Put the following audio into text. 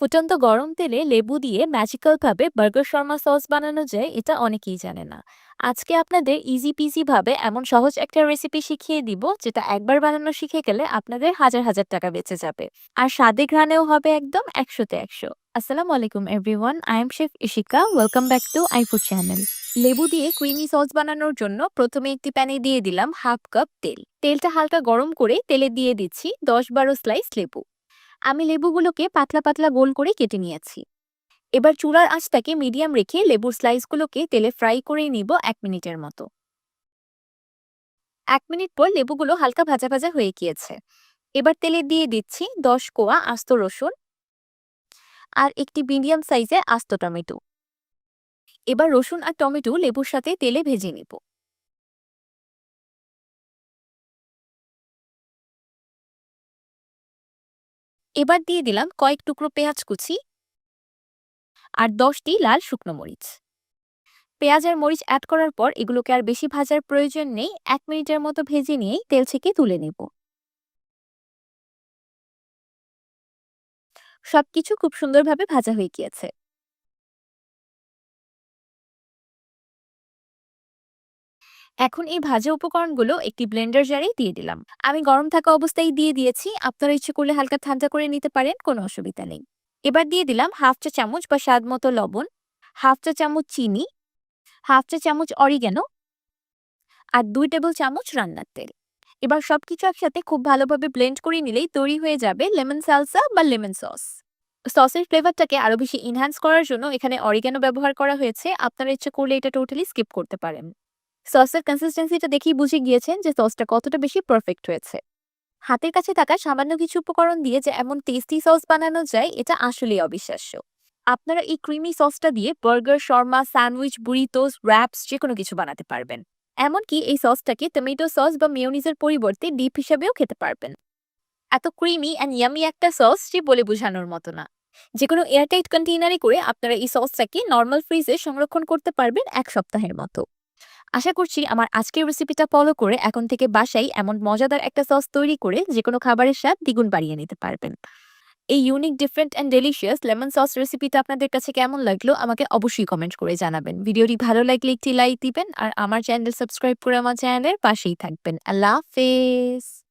ফুটন্ত গরম তেলে লেবু দিয়ে ম্যাজিক্যাল ভাবে বার্গার শর্মা সস বানানো যায়, এটা অনেকেই জানে না। আজকে আপনাদের ইজি পিজি ভাবে এমন সহজ একটা রেসিপি শিখিয়ে দিব, যেটা একবার বানানো শিখে গেলে আপনাদের হাজার হাজার টাকা বেঁচে যাবে। আর স্বাদে ঘ্রাণেও হবে একদম একশোতে একশো। আসসালামু আলাইকুম everyone I am chef Ishika welcome back to iFood channel লেবু দিয়ে ক্রিমি সস বানানোর জন্য প্রথমে একটি প্যানে দিয়ে দিলাম হাফ কাপ তেল। তেলটা হালকা গরম করে তেলে দিয়ে দিচ্ছি দশ বারো স্লাইস লেবু। আমি লেবুগুলোকে পাতলা পাতলা গোল করে কেটে নিয়েছি। এবার চুলার আঁচটাকে মিডিয়াম রেখে লেবুর স্লাইসগুলোকে তেলে ফ্রাই করে নিব এক মিনিটের মতো। এক মিনিট পর লেবুগুলো হালকা ভাজা ভাজা হয়ে গিয়েছে। এবার তেলে দিয়ে দিচ্ছি দশ কোয়া আস্ত রসুন আর একটি মিডিয়াম সাইজের আস্ত টমেটো। এবার রসুন আর টমেটো লেবুর সাথে তেলে ভেজে নিব। এবার দিয়ে দিলাম কয়েক টুকরো পেঁয়াজ কুচি আর দশটি লাল শুকনো মরিচ। পেঁয়াজ আর মরিচ অ্যাড করার পর এগুলোকে আর বেশি ভাজার প্রয়োজন নেই, এক মিনিটের মতো ভেজে নিয়েই তেল থেকে তুলে নেব। সবকিছু খুব সুন্দরভাবে ভাজা হয়ে গিয়েছে। এখন এই ভাজা উপকরণগুলো একটি ব্লেন্ডার জারে দিয়ে দিলাম। আমি গরম থাকা অবস্থায় দিয়ে দিয়েছি, আপনারা ইচ্ছে করলে হালকা ঠান্ডা করে নিতে পারেন, কোনো অসুবিধা নেই। এবার দিয়ে দিলাম হাফ চা চামচ বা স্বাদ মতো লবণ, হাফ চা চামচ চিনি, হাফ চা চামচ অরিগ্যানো আর দুই টেবিল চামচ রান্নার তেল। এবার সবকিছু একসাথে খুব ভালোভাবে ব্লেন্ড করে নিলেই তৈরি হয়ে যাবে লেমন সালসা বা লেমন সস। সসের ফ্লেভারটাকে আরও বেশি ইনহ্যান্স করার জন্য এখানে অরিগ্যানো ব্যবহার করা হয়েছে, আপনারা ইচ্ছে করলে এটা টোটালি স্কিপ করতে পারেন। সসের কনসিস্টেন্সিটা দেখেই বুঝে গিয়েছেন যে সসটা কতটা বেশি পারফেক্ট হয়েছে। হাতের কাছে থাকা সামান্য কিছু উপকরণ দিয়ে যে এমন টেস্টি সস বানানো যায়, এটা আসলেই অবিশ্বাস্য। আপনারা এই ক্রিমি সসটা দিয়ে burger shawarma sandwich burritos wraps যে কোনো কিছু বানাতে পারবেন। এমনকি এই সসটাকে টমেটো সস বা মেয়োনিজের পরিবর্তে ডিপ হিসাবেও খেতে পারবেন। এত ক্রিমি অ্যান্ড ইয়ামি একটা সস যে বলে বোঝানোর মতো না। যে কোনো এয়ারটাইট কন্টেইনারে করে আপনারা এই সসটাকে নর্মাল ফ্রিজে সংরক্ষণ করতে পারবেন এক সপ্তাহের মতো। আশা করছি আমার আজকের রেসিপিটা ফলো করে এখন থেকে বাসায় এমন মজাদার একটা সস তৈরি করে যে কোনো খাবারের স্বাদ দ্বিগুণ বাড়িয়ে নিতে পারবেন। এই unique different and delicious lemon sauce রেসিপিটা আপনাদের কাছে কেমন লাগল আমাকে অবশ্যই কমেন্ট করে জানাবেন। ভিডিওটি ভালো লাগলে একটি লাইক দিবেন আর আমার চ্যানেল সাবস্ক্রাইব করে আমার চ্যানেলের পাশেই থাকবেন। আল্লাহ হাফেজ!